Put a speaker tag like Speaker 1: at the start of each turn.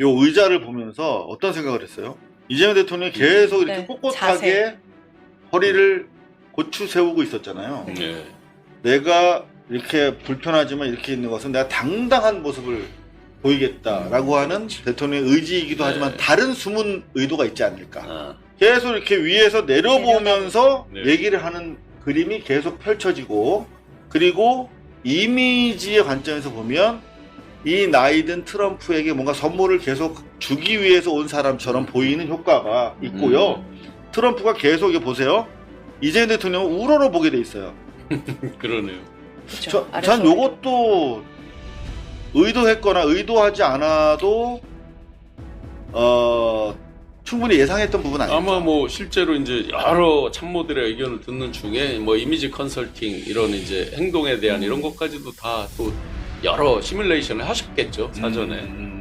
Speaker 1: 요 의자를 보면서 어떤 생각을 했어요? 이재명 대통령이 계속 이렇게
Speaker 2: 네,
Speaker 1: 꼿꼿하게
Speaker 2: 자세.
Speaker 1: 허리를 고추 세우고 있었잖아요.
Speaker 3: 네.
Speaker 1: 내가 이렇게 불편하지만 이렇게 있는 것은 내가 당당한 모습을 보이겠다라고 하는 대통령의 의지이기도
Speaker 3: 네.
Speaker 1: 하지만 다른 숨은 의도가 있지 않을까.
Speaker 3: 아,
Speaker 1: 계속 이렇게 위에서 내려보면서
Speaker 3: 네.
Speaker 1: 얘기를 하는 그림이 계속 펼쳐지고 그리고 이미지의 관점에서 보면 이 나이든 트럼프에게 뭔가 선물을 계속 주기 위해서 온 사람처럼 보이는 효과가 있고요.
Speaker 3: 음,
Speaker 1: 트럼프가 계속 이게 보세요. 이재명 대통령은 우러러 보게 돼 있어요.
Speaker 3: 그러네요.
Speaker 2: 그쵸?
Speaker 1: 저,
Speaker 2: 아래서
Speaker 1: 전 요것도 의도했거나 의도하지 않아도 어 충분히 예상했던 부분 아니죠.
Speaker 3: 아마 뭐 실제로 이제 여러 참모들의 의견을 듣는 중에 뭐 이미지 컨설팅 이런 이제 행동에 대한 이런 것까지도 다또 여러 시뮬레이션을 하셨겠죠 사전에.
Speaker 1: 음,